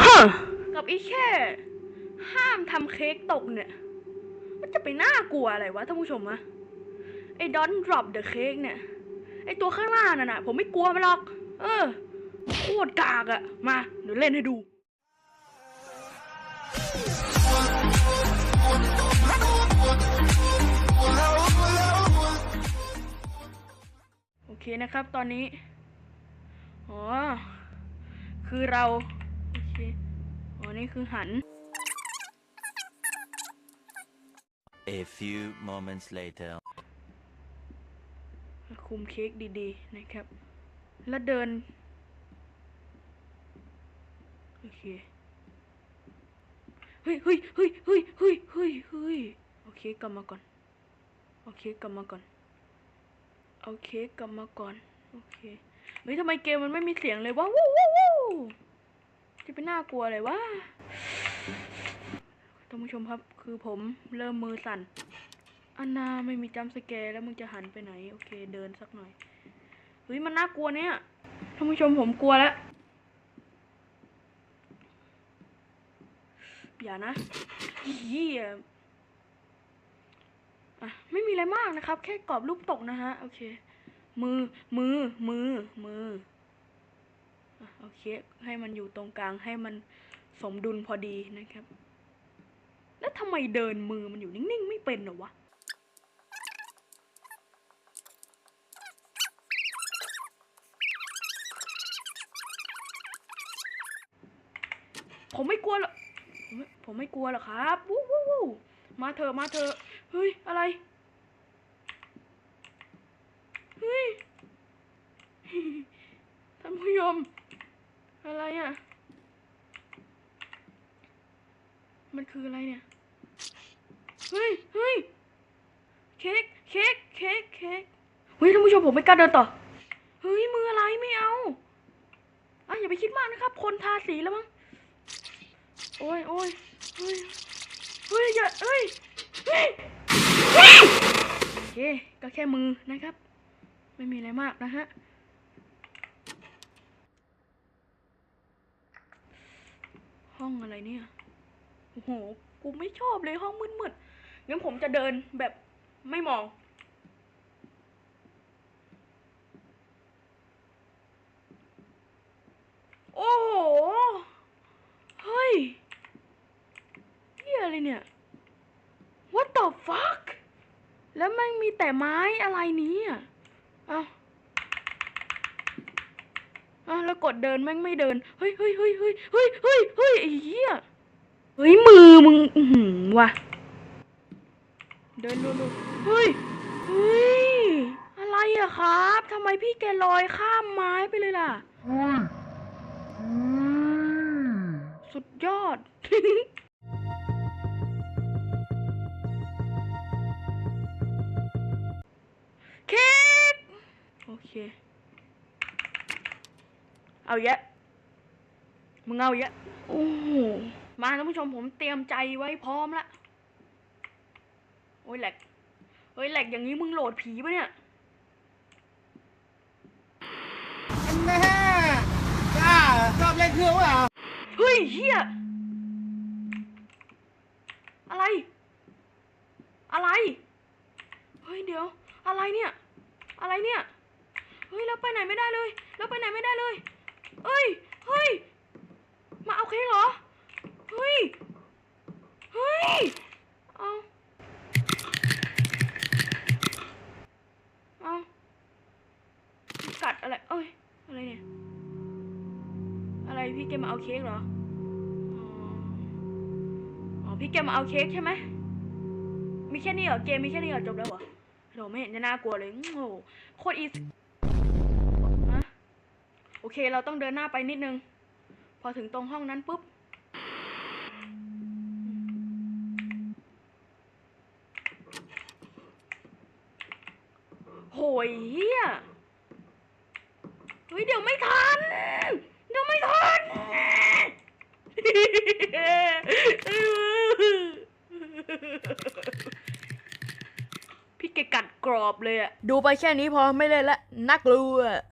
ฮะกับอีแค่ ห้ามทำเค้กตกเนี่ย มันจะไปน่ากลัวอะไรวะท่านผู้ชมอะไอ้ don't drop the cake เนี่ย ไอ้ตัวข้างหน้าน่ะนะผมไม่กลัวมันหรอก เออ โคตรกากอะมาเดี๋ยวเล่นให้ดูโอเคนะครับตอนนี้ อ๋อ คือเรา เคอ๋อนี่คือหัน A few moments later. คุมเค้กดีๆ นะครับ แล้วเดิน โอเค เฮ้ยเฮ้ยเฮ้ยเฮ้ยเฮ้ยเฮ้ยเฮ้ยโอเคกลับมาก่อน โอเคกลับมาก่อน โอเคกลับมาก่อน โอเค เฮ้ยทำไมเกมมันไม่มีเสียงเลยวะวู้วู้วู้ จะเป็นน่ากลัวอะไรวะท่านผู้ชมครับ คือผมเริ่มมือสั่น อันนาไม่มีจำสแกร์แล้วมึงจะหันไปไหน โอเค เดินสักหน่อย เฮ้ย มันน่ากลัวเนี่ย ท่านผู้ชมผมกลัวแล้ว อย่านะเฮียอะ ไม่มีอะไรมากนะครับ แค่กรอบรูปตกนะฮะ โอเค มือ มือ มือ มือ โอเค ให้มันอยู่ตรงกลางให้มันสมดุลพอดีนะครับ แล้วทำไมเดินมือมันอยู่นิ่งๆ ไม่เป็นหรอวะผมไม่กลัวหรอกผมไม่ผมไม่กลัวหรอกครับวู้วู้วู้มาเถอะมาเถอะเฮ้ย อะไร เฮ้ย ท่านผู้ชม อะไรอะ มันคืออะไรเนี่ย เฮ้ยเฮ้ยเค้กเค้กเค้กเค้กเฮ้ยท่านผู้ชมผมไม่กล้าเดินต่อ เฮ้ยมืออะไรไม่เอาอะอย่าไปคิดมากนะครับ คนทาสีแล้วมั้ง โอ้ยโอ้ยเฮ้ย เฮ้ยอย่าเฮ้ยเฮ้ยเฮ้ยโอเคก็แค่มือนะครับ ไม่มีอะไรมากนะฮะ ห้องอะไรเนี่ย โอ้โห กูไม่ชอบเลยห้องมืดๆงั้นผมจะเดินแบบไม่มอง โอ้โห เฮ้ยเฮียอะไรเนี่ย What the fuck แล้วแม่งมีแต่ไม้อะไรนี้อะเอาเอาแล้ว กดเดินแม่งไม่เดิน เฮ้ยเฮ้ยเฮ้ยเฮ้ยเฮ้ยเฮ้ยเฮ้ยไอ้เหี้ยเฮ้ยมือมึงอือหือว่ะเดินดูดูเฮ้ยเฮ้ยอะไรอะครับทำไมพี่แกลอยข้ามไม้ไปเลยล่ะ สุดยอดเค้กโอเค เอาเยอะ มึงเอาเยอะ โอ้โห มาท่านผู้ชมผมเตรียมใจไว้พร้อมละ โอ้ยแหลกเฮ้ยแหลกอย่างนี้มึงโหลดผีปะเนี่ยแม่กล้าชอบเล่นเครื่องวะเฮ้ยเฮียอะไร อะไร เฮ้ยเดี๋ยว อะไรเนี่ย อะไรเนี่ย เฮ้ยแล้วไปไหนไม่ได้เลย แล้วไปไหนไม่ได้เลย เอ้ย เฮ้ย มาเอาเค้กเหรอ เฮ้ย เฮ้ย เอาเอากัดอะไร เอ้ย อะไรเนี่ย อะไรพี่แกมาเอาเค้กเหรอ อ๋อ พี่แกมาเอาเค้กใช่ไหม มีแค่นี้เหรอ เกมมีแค่นี้เหรอ จบแล้วเหรอโหไม่เห็นจะน่ากลัวเลย โอ้โห โคตรอีส อเค เราต้องเดินหน้าไปนิดนึง พอถึงตรงห้องนั้นปุ๊บ โหยเฮียเฮ้ยเดี๋ยวไม่ทัน เดี๋ยวไม่ทันพี่แกกัดกรอบเลยอะดูไปแค่นี้พอไม่เล่นละนักลัว